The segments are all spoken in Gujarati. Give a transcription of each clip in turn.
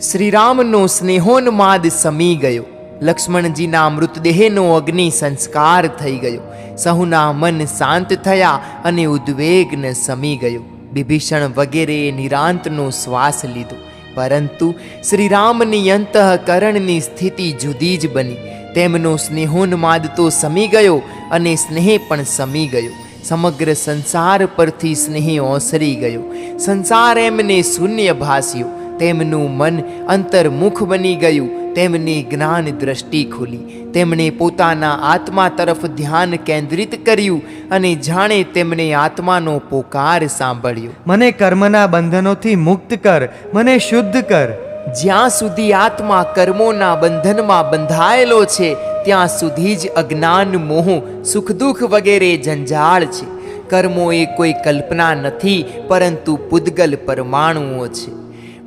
શ્રીરામનો સ્નેહોન્માદ સમી ગયો. લક્ષ્મણજીના મૃતદેહનો અગ્નિ સંસ્કાર થઈ ગયો. સહુના મન શાંત થયા અને ઉદ્વેગન સમી ગયો. વિભીષણ વગેરે નિરાંતનો શ્વાસ લીધો. પરંતુ શ્રીરામની અંતઃકરણની સ્થિતિ જુદી જ બની. તેમનો સ્નેહોન્માદ તો સમી ગયો અને સ્નેહ પણ સમી ગયો. સમગ્ર સંસાર પરથી સ્નેહ ઓસરી ગયો. સંસાર એમને શૂન્ય ભાસ્યો. તેમનું મન અંતર્મુખ બની ગયું. તેમની જ્ઞાન દ્રષ્ટિ ખુલી. તેમણે પોતાના આત્મા તરફ ધ્યાન કેન્દ્રિત કર્યું અને જાણે તેમણે આત્માનો પોકાર સાંભળ્યો. મને કર્મના બંધનોથી મુક્ત કર. મને શુદ્ધ કર. જ્યાં સુધી આત્મા કર્મોના બંધનમાં બંધાયેલો છે ત્યાં સુધી જ અજ્ઞાન મોહ સુખ દુઃખ વગેરે જંજાળ છે. કર્મો એ કોઈ કલ્પના નથી પરંતુ પૂદગલ પરમાણુઓ છે.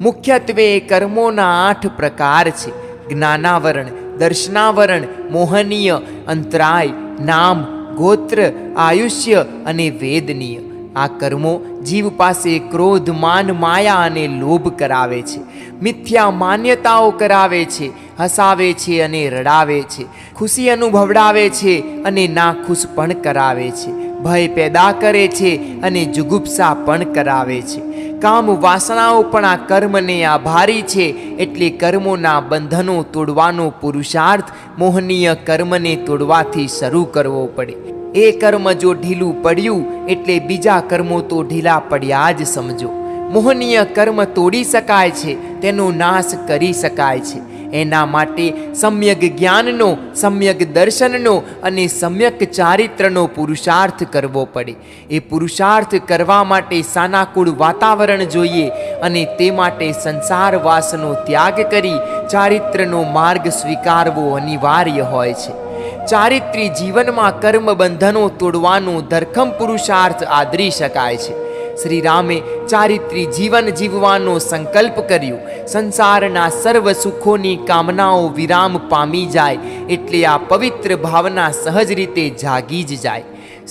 મુખ્યત્વે કર્મોના આઠ પ્રકાર છે. જ્ઞાનાવરણ, દર્શનાવરણ, મોહનીય, અંતરાય, નામ, ગોત્ર, આયુષ્ય અને વેદનીય. આ કર્મો જીવ પાસે ક્રોધ, માન, માયા અને લોભ કરાવે છે. મિથ્યા માન્યતાઓ કરાવે છે, હસાવે છે અને રડાવે છે. ખુશી અનુભવડાવે છે અને નાખુશ પણ કરાવે છે. ભય પેદા કરે છે અને જુગુપ્સા પણ કરાવે છે. કામ વાસનાઓ પણ આ કર્મને આભારી છે. એટલે કર્મોના બંધનો તોડવાનો પુરુષાર્થ મોહનીય કર્મને તોડવાથી શરૂ કરવો પડે. એ કર્મ જો ઢીલું પડ્યું, એટલે બીજા કર્મો તો ઢીલા પડ્યા જ સમજો. મોહનીય કર્મ તોડી શકાય છે, તેનો નાશ કરી શકાય છે. એના માટે સમ્યક જ્ઞાનનો, સમ્યક દર્શનનો અને સમ્યક ચારિત્રનો પુરુષાર્થ કરવો પડે. એ પુરુષાર્થ કરવા માટે સાનાકૂળ વાતાવરણ જોઈએ અને તે માટે સંસારવાસનો ત્યાગ કરી ચારિત્રનો માર્ગ સ્વીકારવો અનિવાર્ય હોય છે. ચારિત્રી જીવનમાં કર્મ બંધનો તોડવાનો ધરખમ પુરુષાર્થ આદરી શકાય છે. શ્રી રામે ચારિત્રી જીવન જીવવાનો સંકલ્પ કર્યો. સંસારના સર્વ સુખોની કામનાઓ વિરામ પામી જાય એટલે આ પવિત્ર ભાવના સહજ રીતે જાગી જ જાય.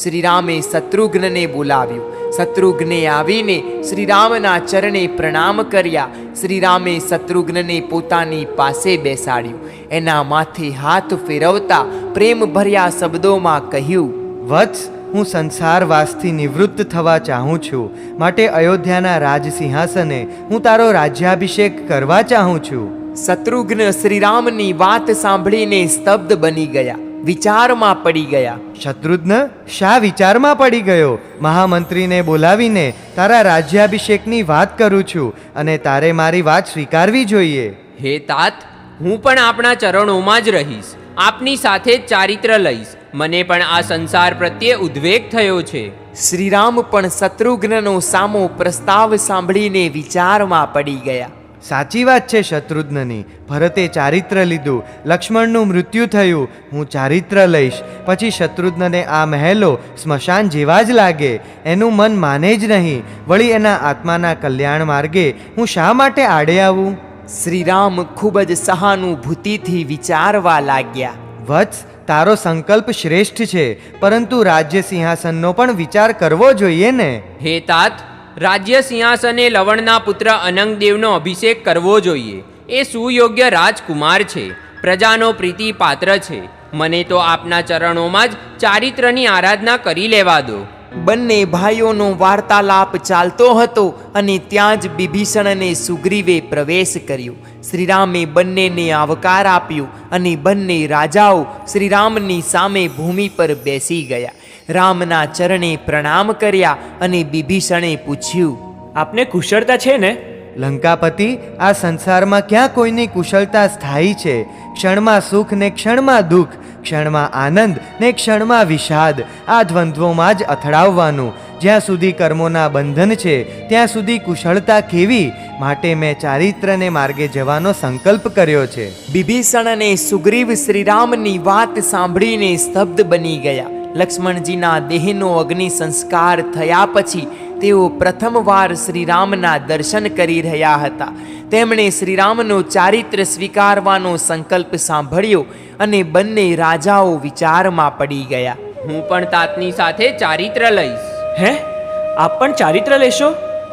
શ્રી રામે શત્રુઘ્નને બોલાવ્યો. શત્રુઘ્ને આવીને શ્રીરામના ચરણે પ્રણામ કર્યા. શ્રીરામે શત્રુઘ્નને પોતાની પાસે બેસાડ્યું. એના માથે હાથ ફેરવતા પ્રેમ ભર્યા શબ્દોમાં કહ્યું, વત્સ હું સંસારવાસથી નિવૃત્ત થવા ચાહું છું. માટે અયોધ્યાના રાજસિંહાસને હું તારો રાજ્યાભિષેક કરવા ચાહું છું. શત્રુઘ્ન શ્રીરામની વાત સાંભળીને સ્તબ્ધ બની ગયા. વિચારમાં પડી ગયા. શત્રુઘ્ન શા વિચારમાં પડી ગયો? મહામંત્રીને બોલાવીને તારા રાજ્યાભિષેકની વાત કરું છું અને તારે મારી વાત સ્વીકારવી જોઈએ. હે તાત હું પણ આપણા ચરણોમાં જ રહીશ. આપની સાથે જ ચારિત્ર લઈશ. મને પણ આ સંસાર પ્રત્યે ઉદ્વેગ થયો છે. શ્રીરામ પણ શત્રુઘ્નનો સામો પ્રસ્તાવ સાંભળીને વિચારમાં પડી ગયા. સાચી વાત છે શત્રુઘ્નની. ભરતે ચારિત્ર લીધું. લક્ષ્મણનું મૃત્યુ થયું. હું ચારિત્ર લઈશ. પછી શત્રુઘ્નને આ મહેલો સ્મશાન જેવા જ લાગે. એનું મન માને જ નહીં. વળી એના આત્માના કલ્યાણ માર્ગે હું શા માટે આડે આવું? શ્રીરામ ખૂબ જ સહાનુભૂતિથી વિચારવા લાગ્યા. વત્સ તારો સંકલ્પ શ્રેષ્ઠ છે પરંતુ રાજ્ય સિંહાસનનો પણ વિચાર કરવો જોઈએ ને? હે તાત રાજ્ય સિંહાસને લવણના પુત્ર અનંગદેવનો અભિષેક કરવો જોઈએ. એ સુયોગ્ય રાજકુમાર છે પ્રજાનો પ્રીતિ પાત્ર છે. મને તો આપના ચરણોમાં જ ચારિત્રની આરાધના કરી લેવા દો. બંને ભાઈઓનો વાર્તાલાપ ચાલતો હતો અને ત્યાં જ બિભીષણ અને સુગ્રીવે પ્રવેશ કર્યો. શ્રીરામે બંનેને આવકાર આપ્યો અને બંને રાજાઓ શ્રીરામની સામે ભૂમિ પર બેસી ગયા. રામના ચરણે પ્રણામ કર્યા અને બિભીષણે પૂછ્યું, આપને કુશળતા છે ને? લંકાપતિ, આ સંસારમાં ક્યાં કોઈની કુશળતા સ્થાયી છે? ક્ષણમાં સુખ ને ક્ષણમાં દુઃખ, ક્ષણમાં આનંદ ને ક્ષણમાં વિષાદ. આ દ્વંદ્વોમાં જ અથડાવવાનું. જ્યાં સુધી કર્મોના બંધન છે, ત્યાં સુધી કુશળતા કેવી? માટે મેં ચારિત્રને માર્ગે જવાનો સંકલ્પ કર્યો છે. બિભીષણ સુગ્રીવ શ્રીરામની વાત સાંભળીને સ્તબ્ધ બની ગયા. લક્ષ્મણજીના દેહનો અગ્નિ સંસ્કાર થયા પછી તેઓ પ્રથમવાર શ્રીરામના દર્શન કરી રહ્યા હતા. તેમણે શ્રીરામનો ચારિત્ર સ્વીકારવાનો સંકલ્પ સાંભળ્યો અને બંને રાજાઓ વિચારમાં પડી ગયા. હું પણ તાતની સાથે ચારિત્ર લઈશ. હે? આપ પણ ચારિત્ર લેશો?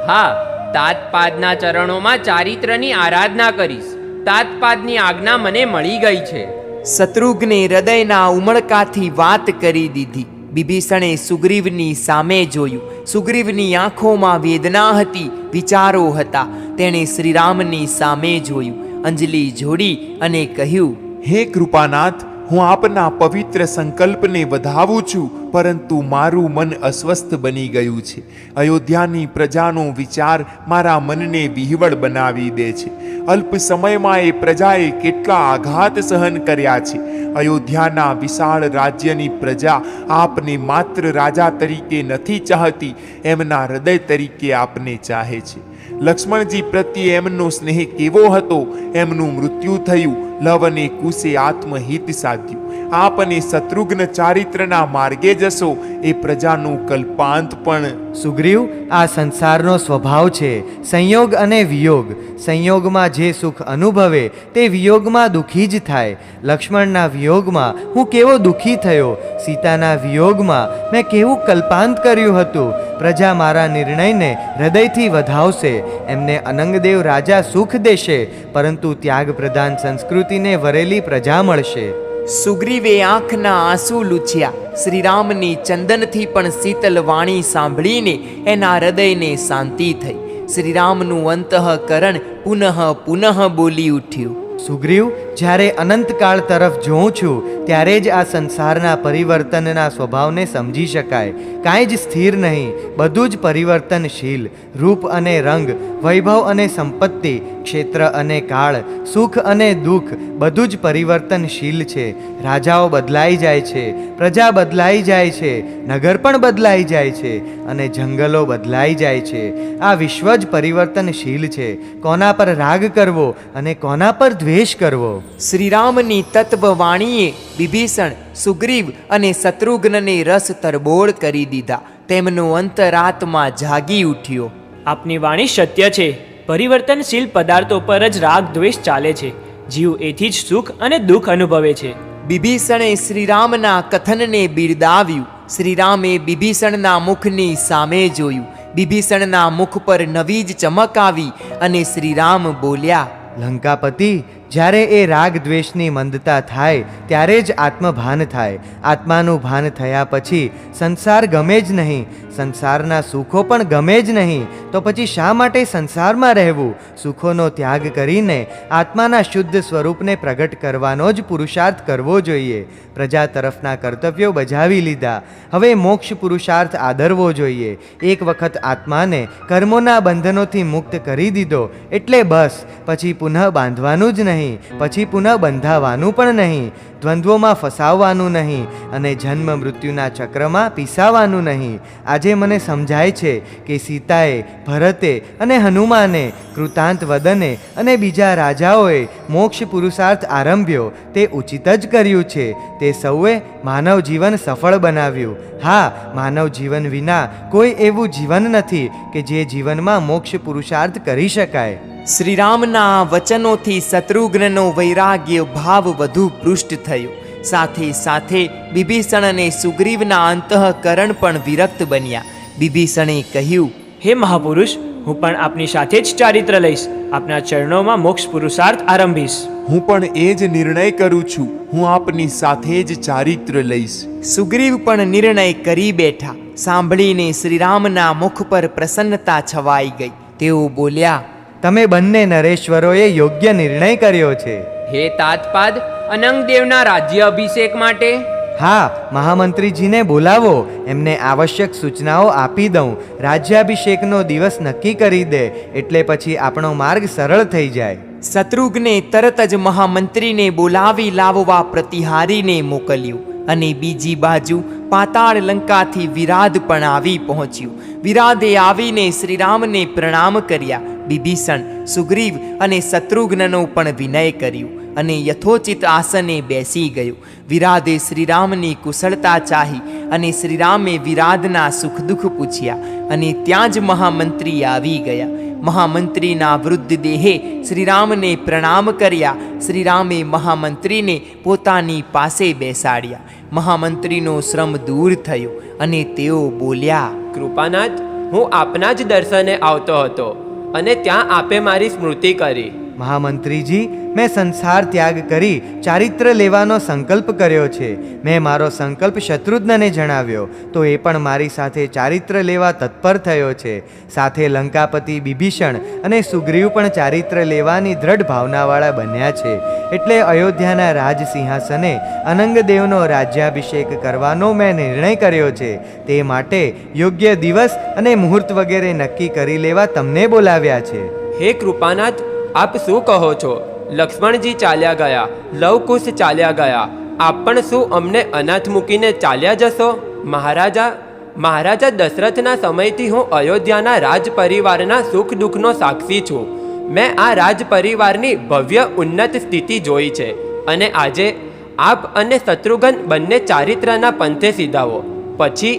હા તાતપાદના ચરણોમાં ચારિત્રની આરાધના કરીશ. તાતપાદની આજ્ઞા મને મળી ગઈ છે. શત્રુઘ્ને હૃદયના ઉમળકાથી વાત કરી દીધી. બિભીષણે સુગ્રીવની સામે જોયું. સુગ્રીવની આંખોમાં વેદના હતી, વિચારો હતા. તેણે શ્રીરામની સામે જોયું. અંજલિ જોડી અને કહ્યું, હે કૃપાનાથ હું આપના પવિત્ર સંકલ્પને વધાવું છું, પરંતુ મારું મન અસ્વસ્થ બની ગયું છે. અયોધ્યાની પ્રજાનો વિચાર મારા મનને વિહવળ બનાવી દે છે. અલ્પ સમયમાં એ પ્રજાએ કેટલા આઘાત સહન કર્યા છે. અયોધ્યાના વિશાળ રાજ્યની પ્રજા આપને માત્ર રાજા તરીકે નથી ચાહતી, એમના હૃદય તરીકે આપને ચાહે છે. લક્ષ્મણજી પ્રત્યે એમનો સ્નેહ કેવો હતો? એમનું મૃત્યુ થયું. લવ અને કુશે આત્મહિત સાધ્યું. આપ અને શત્રુઘ્ન ચારિત્રના માર્ગે જશો. એ પ્રજાનું કલ્પાંત પણ. સુગ્રીવ, આ સંસારનો સ્વભાવ છે. સંયોગ અને વિયોગ. સંયોગમાં જે સુખ અનુભવે, તે વિયોગમાં દુઃખી જ થાય. લક્ષ્મણના વિયોગમાં, હું કેવો દુઃખી થયો? સીતાના વિયોગમાં, મેં કેવું કલ્પાંત કર્યું હતું? પ્રજા મારા નિર્ણયને હૃદયથી વધાવશે. એમને અનંગદેવ રાજા સુખ દેશે, પરંતુ ત્યાગ પ્રધાન સંસ્કૃતિને વરેલી પ્રજા મળશે. સુગ્રીવે આંખના આંસુ લૂછ્યા. શ્રીરામની ચંદનથી પણ શીતલ વાણી સાંભળીને એના હૃદયને શાંતિ થઈ. શ્રીરામનું અંતઃકરણ પુનઃ પુનઃ બોલી ઉઠ્યું. સુગ્રીવ જ્યારે અનંતકાળ તરફ જોઉં છું, ત્યારે જ આ સંસારના પરિવર્તનના સ્વભાવને સમજી શકાય. કાંઈ જ સ્થિર નહીં, બધું જ પરિવર્તનશીલ. રૂપ અને રંગ, વૈભવ અને સંપત્તિ, ક્ષેત્ર અને કાળ, સુખ અને દુઃખ, બધું જ પરિવર્તનશીલ છે. રાજાઓ બદલાઈ જાય છે, પ્રજા બદલાઈ જાય છે, નગર પણ બદલાઈ જાય છે અને જંગલો બદલાઈ જાય છે. આ વિશ્વ જ પરિવર્તનશીલ છે. કોના પર રાગ કરવો અને કોના પર દ્વેષ કરવો? શ્રીરામની તત્વવાણીએ વિભીષણ સુગ્રીવ અને શત્રુઘ્નને રસ તરબોળ કરી દીધા. તેમનો અંતરાત્મા જાગી ઉઠ્યો. આપની વાણી સત્ય છે. પરિવર્તનશીલ પદાર્થો પર જ રાગ દ્વેષ ચાલે છે. જીવ એથી જ સુખ અને દુઃખ અનુભવે છે. બિભીષણે શ્રીરામના કથનને બિરદાવ્યું. શ્રીરામે બિભીષણના મુખની સામે જોયું. બિભીષણના મુખ પર નવી જ ચમક આવી અને શ્રીરામ બોલ્યા લંકાપતિ જ્યારે એ રાગ દ્વેષની મંદતા થાય, ત્યારે જ આત્મભાન થાય. આત્માનું ભાન થયા પછી સંસાર ગમે જ નહીં સંસારના સુખો પણ ગમે જ નહીં, તો પછી શા માટે સંસારમાં રહેવું? સુખોનો ત્યાગ કરીને આત્માના શુદ્ધ સ્વરૂપને પ્રગટ કરવાનો જ પુરુષાર્થ કરવો જોઈએ. પ્રજા તરફના કર્તવ્યો બજાવી લીધા. હવે મોક્ષ પુરુષાર્થ આદરવો જોઈએ. એક વખત આત્માને કર્મોના બંધનોથી મુક્ત કરી દીધો, એટલે બસ. પછી પુનઃ બાંધવાનું જ નહીં. પછી પુનઃ બંધાવાનું પણ નહીં. દ્વંદ્વોમાં ફસાવવાનું નહીં અને જન્મ મૃત્યુના ચક્રમાં પીસાવાનું નહીં. આજે મને સમજાય છે કે સીતાએ ભરતે અને હનુમાને, કૃતાંત વદને અને બીજા રાજાઓએ મોક્ષ પુરુષાર્થ આરંભ્યો. તે ઉચિત જ કર્યું છે. તે સૌએ માનવ જીવન સફળ બનાવ્યું. હા, માનવ જીવન વિના કોઈ એવું જીવન નથી કે જે જીવનમાં મોક્ષ પુરુષાર્થ કરી શકાય. શ્રીરામના વચનોથી શત્રુઘ્નનો વૈરાગ્ય ભાવ વધુ પૃષ્ઠ થયો. સાથે સાથે બિભીષણ અને સુગ્રીવના અંતઃકરણ પણ વિરક્ત બન્યા. બિભીષણે કહ્યું હે મહાપુરુષ હું પણ આપની સાથે જ ચારિત્ર લઈશ. આપના ચરણોમાં મોક્ષ પુરુષાર્થ આરંભીશ. હું પણ એ જ નિર્ણય કરું છું. હું આપની સાથે જ ચારિત્ર લઈશ. સુગ્રીવ પણ નિર્ણય કરી બેઠા. સાંભળીને શ્રીરામના મુખ પર પ્રસન્નતા છવાઈ ગઈ. તેઓ બોલ્યા તમે બંને નરેશ્વરોએ યોગ્ય નિર્ણય કર્યો છે. હે તાતપાદ અનંગદેવના રાજ્ય અભિષેક માટે? હા મહામંત્રીજીને બોલાવો. એમને આવશ્યક સૂચનાઓ આપી દઉં. રાજ્યાભિષેકનો દિવસ નક્કી કરી દે એટલે પછી આપણો માર્ગ સરળ થઈ જાય. શત્રુઘ્ને તરત જ મહામંત્રીને બોલાવી લાવવા પ્રતિહારીને મોકલ્યું અને બીજી બાજુ પાતાળ લંકાથી વિરાધ પણ આવી પહોંચ્યું. વિરાધે આવીને શ્રીરામને પ્રણામ કર્યા. બિભીષણ, સુગ્રીવ અને શત્રુઘ્નનો પણ વિનય કર્યું અને યથોચિત આસને બેસી ગયો. વિરાધે શ્રીરામની કુશળતા ચાહી અને શ્રીરામે વિરાધના સુખ દુઃખ પૂછ્યા અને ત્યાં જ મહામંત્રી આવી ગયા. મહામંત્રીના વૃદ્ધ દેહે શ્રીરામને પ્રણામ કર્યા. શ્રીરામે મહામંત્રીને પોતાની પાસે બેસાડ્યા. મહામંત્રીનો શ્રમ દૂર થયો અને તેઓ બોલ્યા, કૃપાનાથ, હું આપના જ દર્શને આવતો હતો. અને ત્યાં આપે મારી સ્મૃતિ કરી. મહામંત્રીજી, મેં સંસાર ત્યાગ કરી ચારિત્ર લેવાનો સંકલ્પ કર્યો છે. મેં મારો સંકલ્પ શત્રુઘ્નને જણાવ્યો. તો એ પણ મારી સાથે ચારિત્ર લેવા તત્પર થયો છે. સાથે લંકાપતિ બિભીષણ અને સુગ્રીવ પણ ચારિત્ર લેવાની દ્રઢ ભાવનાવાળા બન્યા છે. એટલે અયોધ્યાના રાજ સિંહાસને અનંગદેવનો રાજ્યાભિષેક કરવાનો મેં નિર્ણય કર્યો છે. તે માટે યોગ્ય દિવસ અને મુહૂર્ત વગેરે નક્કી કરી લેવા તમને બોલાવ્યા છે. હે કૃપાનાથ આપ શું કહો છો? લક્ષ્મણજી ચાલ્યા ગયા, લવકુશ ચાલ્યા ગયા. આપ પણ શું અમને અનાથ મૂકીને ચાલ્યા જશો? મહારાજા મહારાજા દશરથના સમયથી હું અયોધ્યાના રાજ પરિવારના સુખ દુઃખનો સાક્ષી છું. મેં આ રાજ પરિવારની ભવ્ય ઉન્નત સ્થિતિ જોઈ છે અને આજે આપ અને શત્રુઘ્ન બંને ચારિત્રના પંથે સીધાવો પછી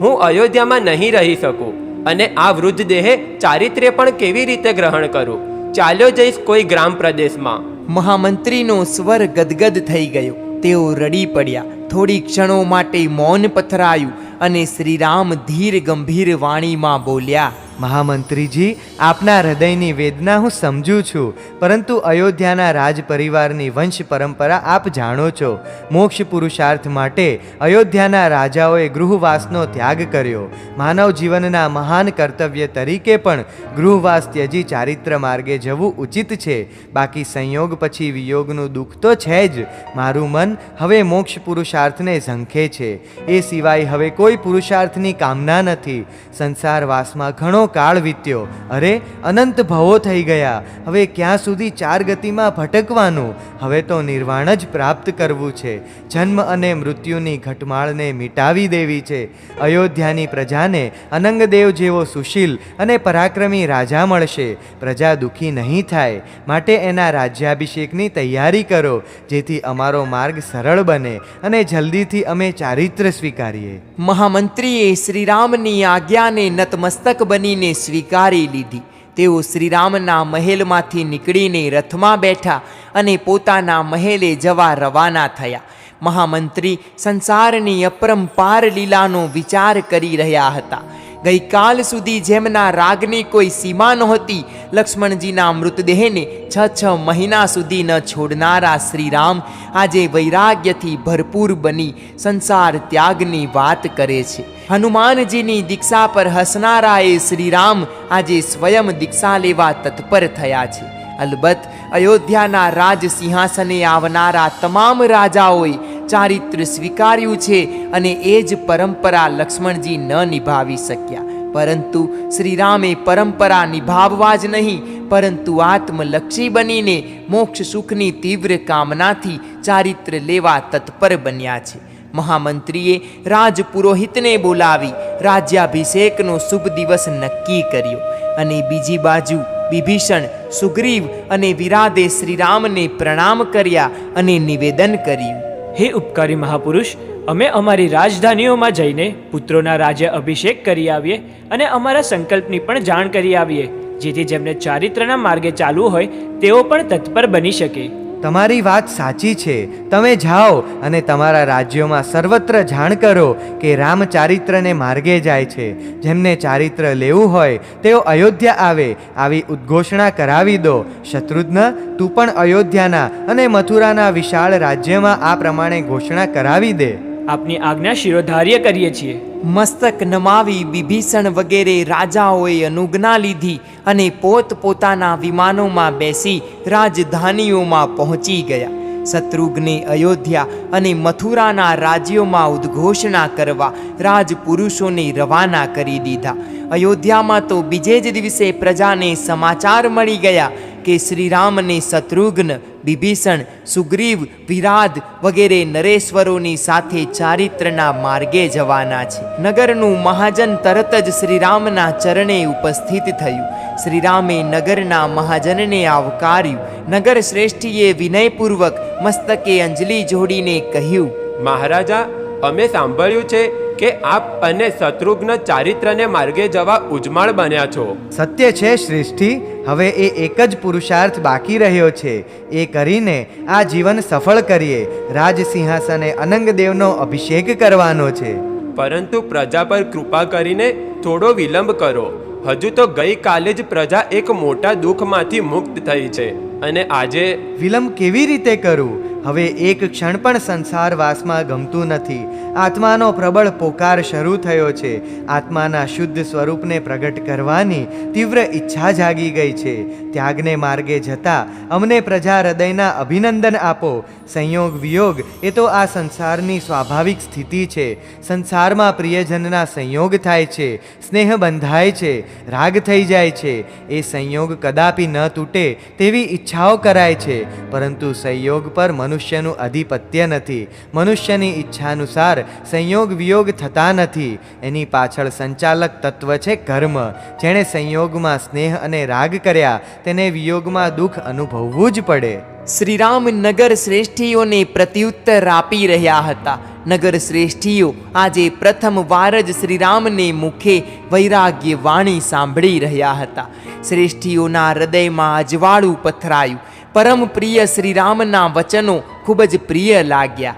હું અયોધ્યામાં નહીં રહી શકું અને આ વૃદ્ધ દેહે ચારિત્ર્ય પણ કેવી રીતે ગ્રહણ કરું? ચાલ્યો જઈશ કોઈ ગ્રામ પ્રદેશમાં. મહામંત્રીનો સ્વર ગદગદ થઈ ગયો. તેઓ રડી પડ્યા. થોડી ક્ષણો માટે મૌન પથરાયું અને શ્રીરામ ધીર ગંભીર વાણીમાં બોલ્યા મહામંત્રીજી, આપના હૃદયની વેદના હું સમજું છું, પરંતુ અયોધ્યાના રાજ પરિવારની વંશ પરંપરા આપ જાણો છો. મોક્ષ પુરુષાર્થ માટે અયોધ્યાના રાજાઓએ ગૃહવાસનો ત્યાગ કર્યો. માનવ જીવનના મહાન કર્તવ્ય તરીકે પણ ગૃહવાસ ત્યજી ચારિત્ર માર્ગે જવું ઉચિત છે. બાકી સંયોગ પછી વિયોગનું દુઃખ તો છે જ. મારું મન હવે મોક્ષ પુરુષાર્થને ઝંખે છે. એ સિવાય હવે કોઈ પુરુષાર્થની કામના નથી. સંસારવાસમાં ઘણો કાળ વીત્યો. અરે, અનંત ભવો થઈ ગયા. હવે ક્યાં સુધી ચાર ગતિમાં ભટકવાનું? હવે તો નિર્વાણ જ પ્રાપ્ત કરવું છે. જન્મ અને મૃત્યુની ઘટમાળને મિટાવી દેવી છે. અયોધ્યાની પ્રજાને અનંગદેવ જેવો સુશીલ અને પરાક્રમી રાજા મળશે. પ્રજા દુઃખી નહીં થાય. માટે એના રાજ્યાભિષેકની તૈયારી કરો, જેથી અમારો માર્ગ સરળ બને અને જલ્દીથી અમે ચારિત્ર સ્વીકારીએ. મહામંત્રીએ શ્રીરામની આજ્ઞાને નતમસ્તક બનીને સ્વીકારી લીધી. તેઓ શ્રીરામના મહેલમાંથી નીકળીને રથમાં બેઠા અને પોતાના મહેલે જવા રવાના થયા. મહામંત્રી સંસારની અપરંપાર લીલાનો વિચાર કરી રહ્યા હતા. ગઈકાલ સુધી જેમના રાગની કોઈ સીમા નહોતી, લક્ષ્મણજીના મૃતદેહને છ છ મહિના સુધી ન છોડનારા શ્રીરામ આજે વૈરાગ્યથી ભરપૂર બની સંસાર ત્યાગની વાત કરે છે. હનુમાનજીની દીક્ષા પર હસનારા એ શ્રીરામ આજે સ્વયં દીક્ષા લેવા તત્પર થયા છે. અલબત્ત અયોધ્યાના રાજ સિંહાસને આવનારા તમામ રાજાઓએ ચારિત્ર સ્વીકાર્યું છે અને એ જ પરંપરા લક્ષ્મણજી ન નિભાવી શક્યા. પરંતુ શ્રીરામે પરંપરા નિભાવવા જ નહીં, પરંતુ આત્મલક્ષી બનીને મોક્ષ સુખની તીવ્ર કામનાથી ચારિત્ર લેવા તત્પર બન્યા છે. મહામંત્રીએ રાજપુરોહિતને બોલાવી રાજ્યાભિષેકનો શુભ દિવસ નક્કી કર્યો અને બીજી બાજુ વિભીષણ, સુગ્રીવ અને વિરાદે શ્રીરામને પ્રણામ કર્યા અને નિવેદન કર્યું. હે ઉપકારી મહાપુરુષ, અમે અમારી રાજધાનીઓમાં જઈને પુત્રોના રાજ્ય અભિષેક કરી આવીએ અને અમારા સંકલ્પની પણ જાણ કરી આવીએ, જેથી જેમને ચારિત્રના માર્ગે ચાલવું હોય, તેઓ પણ તત્પર બની શકે. તમારી વાત સાચી છે. તમે જાઓ અને તમારા રાજ્યોમાં સર્વત્ર જાણ કરો કે રામ ચારિત્રને માર્ગે જાય છે. જેમને ચારિત્ર લેવું હોય, તેઓ અયોધ્યા આવે, આવી ઉદ્ઘોષણા કરાવી દો. શત્રુઘ્ન, તું પણ અયોધ્યાના અને મથુરાના વિશાળ રાજ્યમાં આ પ્રમાણે ઘોષણા કરાવી દે. આપની આજ્ઞા શિરોધાર્ય કરીએ છીએ. મસ્તક નમાવી, વિભીષણ વગેરે રાજાઓએ અનુજ્ઞા લીધી અને પોત પોતાના વિમાનોમાં બેસી રાજધાનીઓમાં પહોંચી ગયા. શત્રુઘ્ને અયોધ્યા અને મથુરાના રાજ્યોમાં ઉદ્ઘોષણા કરવા રાજપુરુષોને રવાના કરી દીધા. અયોધ્યામાં તો બીજે જ દિવસે પ્રજાને સમાચાર મળી ગયા. કે શ્રીરામને શત્રુઘ્ન વિભીષણ સુગ્રીવ વિરાદ વગેરે નરેશ્વરોની સાથે ચારિત્રના માર્ગે જવાના છે. નગરનું મહાજન તરત જ શ્રીરામના ચરણે ઉપસ્થિત થયું. શ્રીરામે નગરના મહાજનને આવકાર્યું. નગર શ્રેષ્ઠીએ વિનયપૂર્વક મસ્તકે અંજલિ જોડીને કહ્યું, મહારાજા, અમે સાંભળ્યું છે કે આપ અને શત્રુઘ્ન ચારિત્રને માર્ગે જવા ઉજમાળ બન્યા છો. સત્ય છે શ્રેષ્ઠી હવે એ એક જ પુરુષાર્થ બાકી રહ્યો છે. એ કરીને આ જીવન સફળ કરીએ. રાજસિંહાસને અનંગદેવનો અભિષેક કરવાનો છે. પરંતુ પ્રજા પર કૃપા કરીને થોડો વિલંબ કરો. હજુ તો ગઈકાલે જ પ્રજા એક મોટા દુઃખમાંથી મુક્ત થઈ છે. અને આજે વિલંબ કેવી રીતે કરું? હવે એક ક્ષણ પણ સંસારવાસમાં ગમતું નથી. આત્માનો પ્રબળ પોકાર શરૂ થયો છે. આત્માના શુદ્ધ સ્વરૂપને પ્રગટ કરવાની તીવ્ર ઈચ્છા જાગી ગઈ છે. ત્યાગને માર્ગે જતા અમને પ્રજા હૃદયના અભિનંદન આપો. સંયોગ વિયોગ એ તો આ સંસારની સ્વાભાવિક સ્થિતિ છે. સંસારમાં પ્રિયજનના સંયોગ થાય છે. સ્નેહ બંધાય છે. રાગ થઈ જાય છે. એ સંયોગ કદાપી ન તૂટે તેવી ઈચ્છાઓ કરાય છે, પરંતુ સંયોગ પર મનુષ્યનું આધિપત્ય નથી. મનુષ્યની ઈચ્છાનુસાર સંયોગ વિયોગ થતા નથી. એની પાછળ સંચાલક તત્વ છે કર્મ. જેણે સંયોગમાં સ્નેહ અને રાગ કર્યા, તેને વિયોગમાં દુઃખ અનુભવવું જ પડે. શ્રીરામ નગર શ્રેષ્ઠીઓને પ્રત્યુત્તર આપી રહ્યા હતા. નગર શ્રેષ્ઠીઓ આજે પ્રથમ વાર જ શ્રીરામને મુખે વૈરાગ્ય વાણી સાંભળી રહ્યા હતા. શ્રેષ્ઠીઓના હૃદયમાં અજવાળું પથરાયું. પરમ પ્રિય શ્રીરામના વચનો ખૂબ જ પ્રિય લાગ્યા.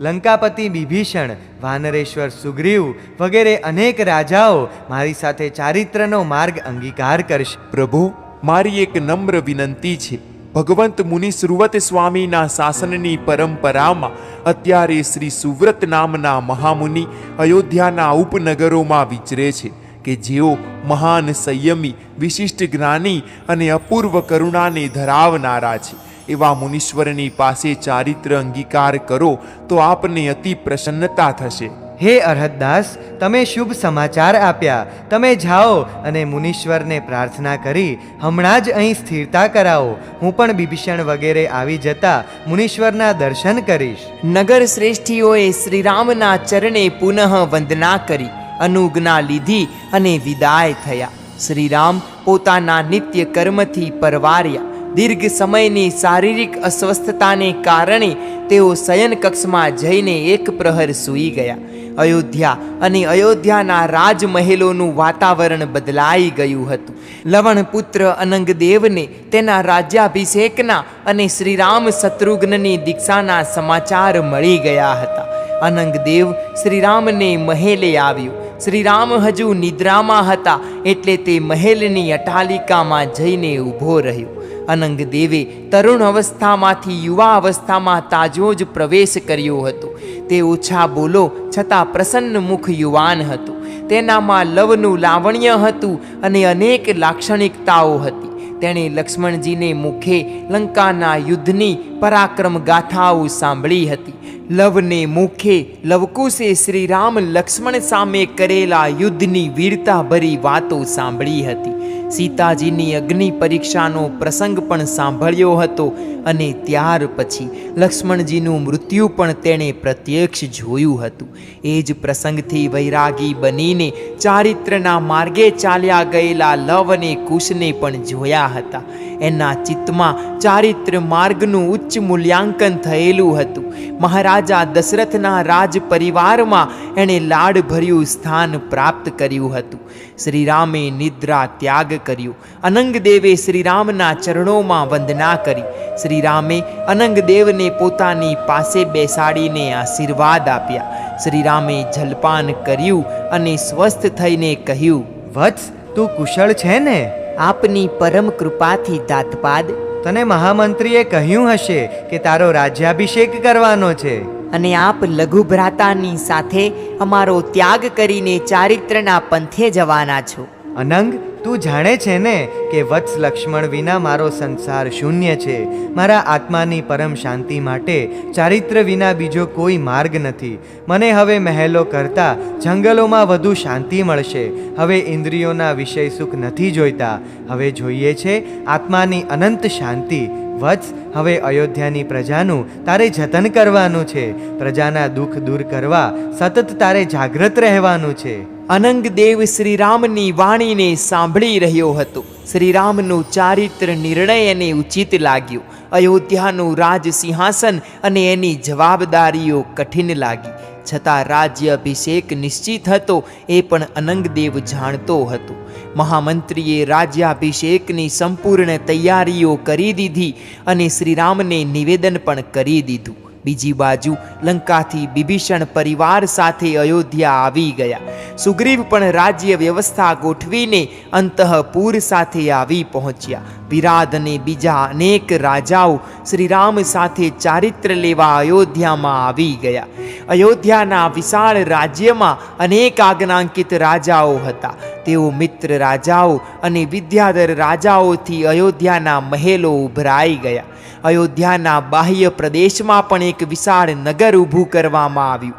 લંકાપતિ બિભીષણ વાનરેશ્વર સુગ્રીવ વગેરે અનેક રાજાઓ મારી સાથે ચારિત્રનો માર્ગ અંગીકાર કરશે. પ્રભુ, મારી એક નમ્ર વિનંતી છે. ભગવંત મુનિ સુરવત સ્વામીના શાસનની પરંપરામાં અત્યારે શ્રી સુવ્રત નામના મહામુનિ અયોધ્યાના ઉપનગરોમાં વિચરે છે કે જેઓ મહાન સંયમી, વિશિષ્ટ જ્ઞાની અને અપૂર્વ કરુણાને ધરાવનારા છે. એવા મુનીશ્વરની પાસે ચારિત્ર અંગીકાર કરો તો આપને અતિ પ્રસન્નતા થશે. હે અરહતદાસ, તમે શુભ સમાચાર આપ્યા. તમે જાઓ અને મુનીશ્વરને પ્રાર્થના કરી, હમણાં જ અહીં સ્થિરતા કરાવો. હું પણ બિભીષણ વગેરે આવી જતા મુનીશ્વરના દર્શન કરીશ. નગર શ્રેષ્ઠીઓએ શ્રીરામના ચરણે પુનઃ વંદના કરી, અનુજ્ઞા લીધી અને વિદાય થયા. શ્રીરામ પોતાના નિત્ય કર્મથી પરવાર્યા. દીર્ઘ સમયની શારીરિક અસ્વસ્થતાને કારણે તેઓ શયન કક્ષમાં જઈને એક પ્રહર સૂઈ ગયા. અયોધ્યા અને અયોધ્યાના રાજમહેલોનું વાતાવરણ બદલાઈ ગયું હતું. લવણ પુત્ર અનંગદેવને તેના રાજ્યાભિષેકના અને શ્રીરામ શત્રુઘ્નની દીક્ષાના સમાચાર મળી ગયા હતા. અનંગદેવ શ્રીરામને મહેલે આવ્યો. શ્રીરામ હજુ નિદ્રામાં હતા એટલે તે મહેલની અટાલિકામાં જઈને ઊભો રહ્યો. અનંગદેવે તરુણ અવસ્થામાંથી યુવા અવસ્થામાં તાજો જ પ્રવેશ કર્યો હતો. તે ઓછા બોલો છતાં પ્રસન્ન મુખ યુવાન હતું. તેનામાં લવનું લાવણ્ય હતું અને અનેક લાક્ષણિકતાઓ હતી. તેણે લક્ષ્મણજીને મુખે લંકાના યુદ્ધની પરાક્રમ ગાથાઓ સાંભળી હતી. લવને મુખે, લવકુશે શ્રીરામ લક્ષ્મણ સામે કરેલા યુદ્ધની વીરતાભરી વાતો સાંભળી હતી. સીતાજીની અગ્નિ પરીક્ષાનો પ્રસંગ પણ સાંભળ્યો હતો અને ત્યાર પછી લક્ષ્મણજીનું મૃત્યુ પણ તેણે પ્રત્યક્ષ જોયું હતું. એ જ પ્રસંગથી વૈરાગી બનીને ચારિત્રના માર્ગે ચાલ્યા ગયેલા લવ અને કુશને પણ જોયા હતા. એના ચિત્તમાં ચારિત્ર માર્ગનું ઉચ્ચ મૂલ્યાંકન થયેલું હતું. મહારાજા દશરથના રાજ પરિવારમાં એણે લાડભર્યું સ્થાન પ્રાપ્ત કર્યું હતું. શ્રીરામે નિદ્રા ત્યાગ કર્યો. અનંગદેવે શ્રીરામના ચરણોમાં વંદના કરી. શ્રીરામે અનંગદેવને પોતાની પાસે બેસાડીને આશીર્વાદ આપ્યા. શ્રીરામે જલપાન કર્યું અને સ્વસ્થ થઈને કહ્યું વત્સ તું કુશળ છે ને? આપની પરમ કૃપાથી દાતપાદ. તને મહામંત્રીએ કહ્યું હશે કે તારો રાજ્યાભિષેક કરવાનો છે. અને આપ લઘુભ્રાતાની સાથે અમારો ત્યાગ કરીને ચારિત્રના પંથે જવાના છો. અનંગ તું જાણે છે ને કે વત્સ લક્ષ્મણ વિના મારો સંસાર શૂન્ય છે. મારા આત્માની પરમ શાંતિ માટે ચારિત્ર વિના બીજો કોઈ માર્ગ નથી. મને હવે મહેલો કરતા જંગલોમાં વધુ શાંતિ મળશે. હવે ઇન્દ્રિયોના વિષય સુખ નથી જોઈતા. હવે જોઈએ છે આત્માની અનંત શાંતિ. વત્સ હવે અયોધ્યાની પ્રજાનું તારે જતન કરવાનું છે. પ્રજાના દુઃખ દૂર કરવા સતત તારે જાગ્રત રહેવાનું છે. અનંગ દેવ શ્રીરામની વાણીને સાંભળી રહ્યો હતો. શ્રીરામનું ચારિત્ર નિર્ણય એને ઉચિત લાગ્યું. અયોધ્યાનું રાજ સિંહાસન અને એની જવાબદારીઓ કઠિન લાગી. છતાં રાજ્યાભિષેક નિશ્ચિત હતો, એ પણ અનંગદેવ જાણતો હતો. મહામંત્રીએ રાજ્યાભિષેકની સંપૂર્ણ તૈયારીઓ કરી દીધી અને શ્રીરામને નિવેદન પણ કરી દીધું. બીજી બાજુ, લંકાથી બિભીષણ પરિવાર સાથે અયોધ્યા આવી ગયા. સુગ્રીવ પણ રાજ્ય વ્યવસ્થા ગોઠવીને અંતઃપુર સાથે આવી પહોંચ્યા. વિરાદ અને બીજા અનેક રાજાઓ શ્રીરામ સાથે ચારિત્ર લેવા અયોધ્યામાં આવી ગયા. અયોધ્યાના વિશાળ રાજ્યમાં અનેક આજ્ઞાંકિત રાજાઓ હતા. તેઓ મિત્ર રાજાઓ અને વિદ્યાધર રાજાઓથી અયોધ્યાના મહેલો ઉભરાઈ ગયા. અયોધ્યાના બાહ્ય પ્રદેશમાં પણ એક વિશાળ નગર ઊભું કરવામાં આવ્યું.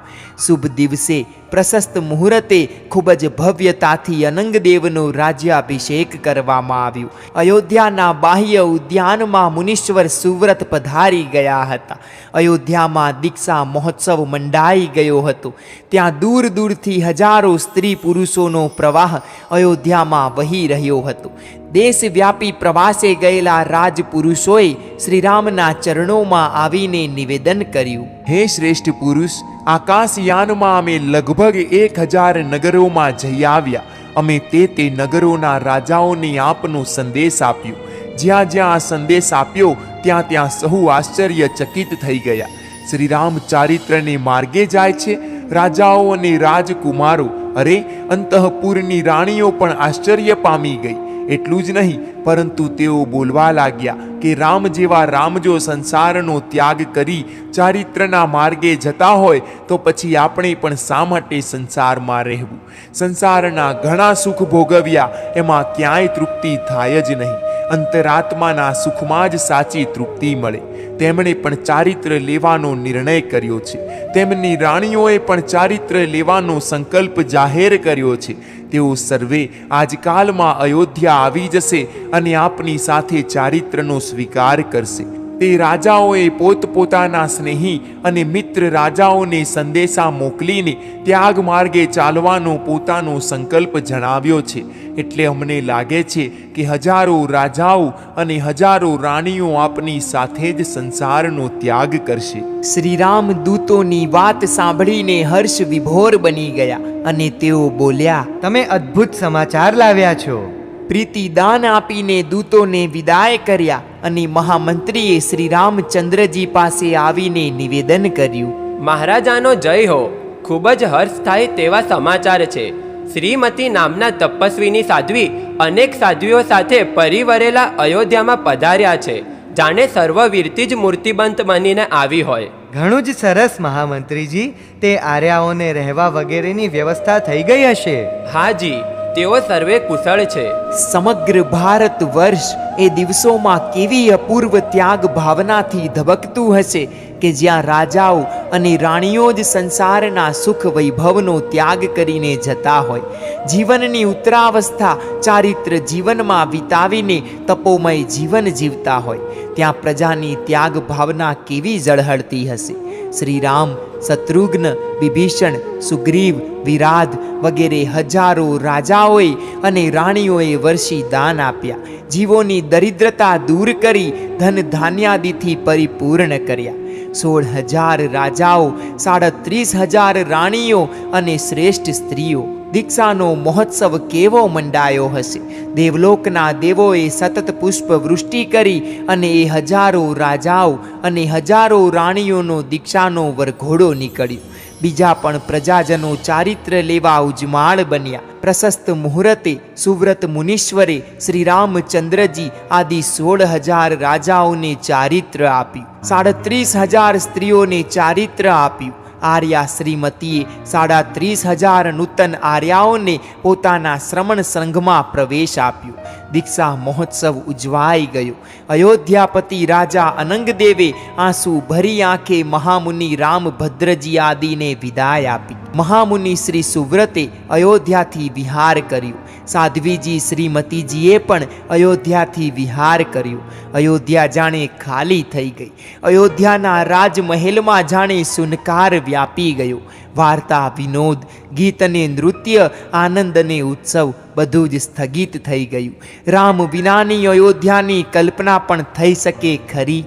શુભ દિવસે પ્રશસ્ત મુહૂર્તે ખૂબ જ ભવ્યતાથી અનંગદેવનો રાજ્યાભિષેક કરવામાં આવ્યું. અયોધ્યાના બાહ્ય ઉદ્યાનમાં મુનીશ્વર સુવ્રત પધારી ગયા હતા. અયોધ્યામાં દીક્ષા મહોત્સવ મંડાઈ ગયો હતો. ત્યાં દૂર દૂરથી હજારો સ્ત્રી પુરુષોનો પ્રવાહ અયોધ્યામાં વહી રહ્યો હતો. દેશવ્યાપી પ્રવાસે ગયેલા રાજપુરુષોએ શ્રીરામના ચરણોમાં આવીને નિવેદન કર્યું. હે શ્રેષ્ઠ પુરુષ, આકાશયાનમાં અમે લગભગ એક હજાર નગરોમાં જઈ આવ્યા. અમે તે તે નગરોના રાજાઓને આપનો સંદેશ આપ્યો. જ્યાં જ્યાં આ સંદેશ આપ્યો, ત્યાં ત્યાં સહુ આશ્ચર્યચકિત થઈ ગયા. શ્રીરામ ચારિત્રને માર્ગે જાય છે, રાજાઓ અને રાજકુમારો. અરે, અંતઃપુરની રાણીઓ પણ આશ્ચર્ય પામી ગઈ. એટલું જ નહીં, પરંતુ તેઓ બોલવા લાગ્યા કે રામ જેવા રામ જો સંસારનો ત્યાગ કરી ચારિત્રના માર્ગે જતા હોય તો પછી આપણે પણ શા માટે સંસારમાં રહેવું? સંસારના ઘણા સુખ ભોગવ્યા, એમાં ક્યાંય તૃપ્તિ થાય જ નહીં. અંતરાત્માના સુખમાં જ સાચી તૃપ્તિ મળે. તેમણે પણ ચારિત્ર લેવાનો નિર્ણય કર્યો છે. તેમની રાણીઓએ પણ ચારિત્ર લેવાનો સંકલ્પ જાહેર કર્યો છે. તેઓ સર્વે આજકાલમાં અયોધ્યા આવી જશે અને આપની સાથે ચારિત્રનો સ્વીકાર કરશે. તે રાજાઓએ પોતપોતાના સ્નેહી અને મિત્ર રાજાઓને સંદેશા મોકલીને ત્યાગ માર્ગે ચાલવાનો પોતાનો સંકલ્પ જણાવ્યો છે. એટલે અમને લાગે છે કે હજારો રાજાઓ અને હજારો રાણીઓ આપની સાથે જ સંસારનો ત્યાગ કરશે. શ્રીરામ દૂતોની વાત સાંભળીને હર્ષ વિભોર બની ગયા અને તેઓ બોલ્યા, તમે અદ્ભુત સમાચાર લાવ્યા છો. પ્રીતિદાન આપીને દૂતોને વિદાય કર્યા અને મહામંત્રીએ શ્રી રામચંદ્રજી પાસે આવીને નિવેદન કર્યું. મહારાજાનો જય હો. ખૂબ જ હર્ષ થાય તેવા સમાચાર છે. શ્રીમતી નામના તપસ્વીની સાધ્વી અનેક સાધ્વીઓ સાથે પરિવરેલા અયોધ્યામાં પધાર્યા છે. જાણે સર્વવીરથી જ મૂર્તિબંત બનીને આવી હોય. ઘણું જ સરસ મહામંત્રીજી તે આર્યાઓને રહેવા વગેરેની વ્યવસ્થા થઈ ગઈ હશે. હાજી તેઓ સર્વે કુશળ છે. સમગ્ર ભારત વર્ષ એ દિવસોમાં કેવી અપૂર્વ ત્યાગ ભાવનાથી ધબકતું હશે. કે જ્યાં રાજાઓ અને રાણીઓ જ સંસારના સુખ વૈભવનો ત્યાગ કરીને જતા હોય. જીવનની ઉત્તરાવસ્થા ચારિત્ર જીવનમાં વિતાવીને તપોમય જીવન જીવતા હોય. ત્યાં પ્રજાની ત્યાગ ભાવના કેવી ઝળહળતી હશે? શ્રીરામ, શત્રુઘ્ન, વિભીષણ, સુગ્રીવ, વિરાધ વગેરે હજારો રાજાઓએ અને રાણીઓએ વર્ષી દાન આપ્યા. જીવોની દરિદ્રતા દૂર કરી ધન ધાન્યાદિથી પરિપૂર્ણ કર્યા. સોળ હજાર રાજાઓ સાડત્રીસ હજાર રાણીઓ અને શ્રેષ્ઠ સ્ત્રીઓ. દીક્ષાનો મહોત્સવ કેવો મંડાયો હશે? દેવલોકના દેવોએ સતત પુષ્પ વૃષ્ટિ કરી અને એ હજારો રાજાઓ અને હજારો રાણીઓનો દીક્ષાનો વરઘોડો નીકળ્યો. બીજા પણ પ્રજાજનો ચારિત્ર લેવા ઉજમાળ બન્યા. પ્રશસ્ત મુહૂર્તે સુવ્રત મુનીશ્વરે શ્રી રામચંદ્રજી આદિ સોળ હજાર રાજાઓને ચારિત્ર આપ્યું. સાડત્રીસ હજાર સ્ત્રીઓને ચારિત્ર આપ્યું. આર્યા શ્રીમતીએ સાડા ત્રીસ હજાર નૂતન આર્યાઓને પોતાના શ્રમણ સંઘમાં પ્રવેશ આપ્યો. દીક્ષા મહોત્સવ ઉજવાઈ ગયો. અયોધ્યાપતિ રાજા અનંગદેવે આંસુ ભરી આંખે મહામુનિ રામભદ્રજી આદિને વિદાય આપી. મહામુનિ શ્રી સુવ્રતે અયોધ્યાથી વિહાર કર્યું. સાધ્વીજી શ્રીમતીજીએ પણ અયોધ્યાથી વિહાર કર્યો. અયોધ્યા જાણે ખાલી થઈ ગઈ. અયોધ્યાના રાજમહેલમાં જાણે સુનકાર વ્યાપી ગયો. વાર્તા, વિનોદ ગીત અને નૃત્ય આનંદ અને ઉત્સવ બધું જ સ્થગિત થઈ ગયું. રામ વિનાની અયોધ્યાની કલ્પના પણ થઈ શકે ખરી.